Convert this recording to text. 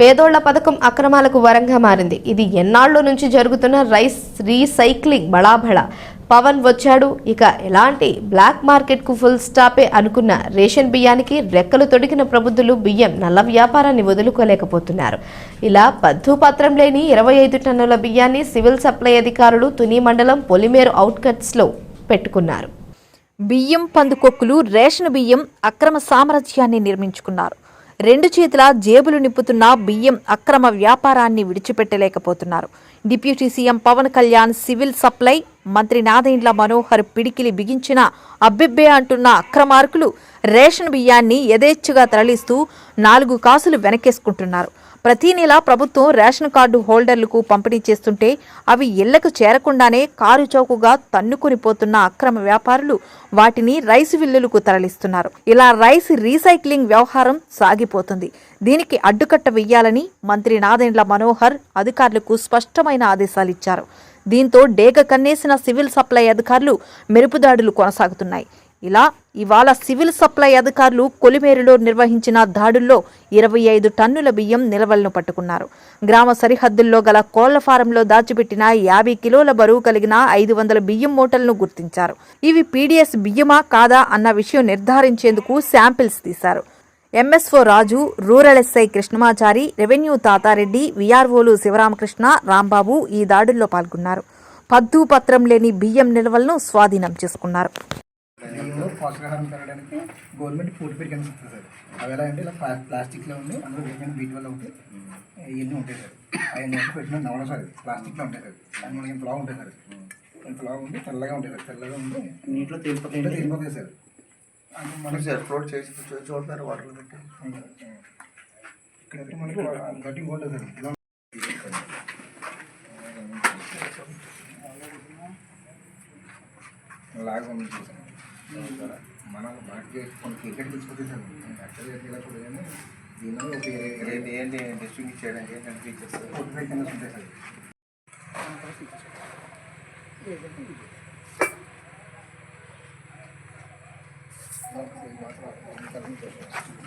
పేదోళ్ళ పథకం అక్రమాలకు వరంగా మారింది. ఇది ఎన్నాళ్ళు నుంచి జరుగుతున్న రైస్ రీసైక్లింగ్ బళాబళ. పవన్ వచ్చాడు. ఇక ఎలాంటి బ్లాక్ మార్కెట్కు ఫుల్ స్టాపే అనుకున్న రేషన్ బియ్యానికి రెక్కలు తొడిగిన ప్రబుద్ధులు బియ్యం నల్ల వ్యాపారాన్ని వదులుకోలేకపోతున్నారు. ఇలా పద్దు పత్రం లేని ఇరవై ఐదు టన్నుల బియ్యాన్ని సివిల్ సప్లై అధికారులు తుని మండలం పొలిమేరు అవుట్కట్స్లో పెట్టుకున్నారు. బియ్యం పందుకొక్కులు రేషన్ బియ్యం అక్రమ సామ్రాజ్యాన్ని నిర్మించుకున్నారు. రెండు చేతుల జేబులు నింపుతున్న బియ్యం అక్రమ వ్యాపారాన్ని విడిచిపెట్టలేకపోతున్నారు. Deputy CM Pawan Kalyan civil supply మంత్రి నాదెండ్ల మనోహర్ పిడికిలి బిగించిన అబ్బిబ్బే అంటున్న అక్రమార్కులు రేషన్ బియ్యాన్ని యథేచ్ఛగా తరలిస్తూ నాలుగు కాసులు వెనకేసుకుంటున్నారు. ప్రతి నెల ప్రభుత్వం రేషన్ కార్డు హోల్డర్లకు పంపిణీ చేస్తుంటే అవి ఇళ్ళకు చేరకుండానే కారు చౌకగా తన్నుకొని పోతున్న అక్రమ వ్యాపారులు వాటిని రైస్ విల్లులకు తరలిస్తున్నారు. ఇలా రైస్ రీసైక్లింగ్ వ్యవహారం సాగిపోతుంది. దీనికి అడ్డుకట్ట వెయ్యాలని మంత్రి నాదెండ్ల మనోహర్ అధికారులకు స్పష్టమైన ఆదేశాలిచ్చారు. దీంతో డేగ కన్నేసిన సివిల్ సప్లై అధికారులు మెరుపుదాడులు కొనసాగుతున్నాయి. ఇలా ఇవాళ సివిల్ సప్లై అధికారులు కొలిమేరులో నిర్వహించిన దాడుల్లో ఇరవై ఐదు టన్నుల బియ్యం నిలవలను పట్టుకున్నారు. గ్రామ సరిహద్దుల్లో గల కోళ్ళ ఫారంలో దాచిపెట్టిన యాభై కిలోల బరువు కలిగిన ఐదు వందల బియ్యం మూటలను గుర్తించారు. ఇవి పీడీఎస్ బియ్యమా కాదా అన్న విషయం నిర్ధారించేందుకు శాంపిల్స్ తీశారు. MSO Raju rural SI Krishnamachari revenue Tatareddy విఆర్ఓలు Sivaramakrishna Rambabu ఈ దాడుల్లో పాల్గొన్నారు. పద్దు పత్రం లేని బియ్యం నిల్వలను స్వాధీనం చేసుకున్నారు. బియ్యంలో పోషకాహారం పెరగడానికి గవర్నమెంట్ ఫుడ్ పేరు కింద ఇస్తుంది సార్. అవి ఎలా అంటే ఇలా ప్లా- ప్లాస్టిక్లో ఉండి అందులో విటమిన్ బీ ట్వెల్వ్ ఒకటి ఇవన్నీ ఉంటాయి సార్. అవన్నీ ఒకటి పెట్టిన నవల సార్ ఇది. ప్లాస్టిక్లో ఉంటాయి సార్. అది మనకి ఇంత లాగా ఉంటాయి సార్. ఇంత లాగా ఉండి తెల్లగా ఉంటాయి సార్. తెల్లగా ఉండి నీటిలో సార్. సార్ ఫ్లోట్ చేసి చూడతారు వాటర్లో పెట్టి. ఇక్కడ మనకి ఇంకోటి సార్ ఇలా లాగా ఉంది మనం మనకి కొన్ని క్రికెట్ తీసుకుంటే సార్ యాక్చువల్గా ఇలా కూడా కానీ దీనిలో ఒక ఏంటి? డిస్ట్రిబ్యూట్ చేయడానికి ఏంటంటే ఫీచర్స్ ఉంటాయి సార్. 啊，对，马上，马上，马上。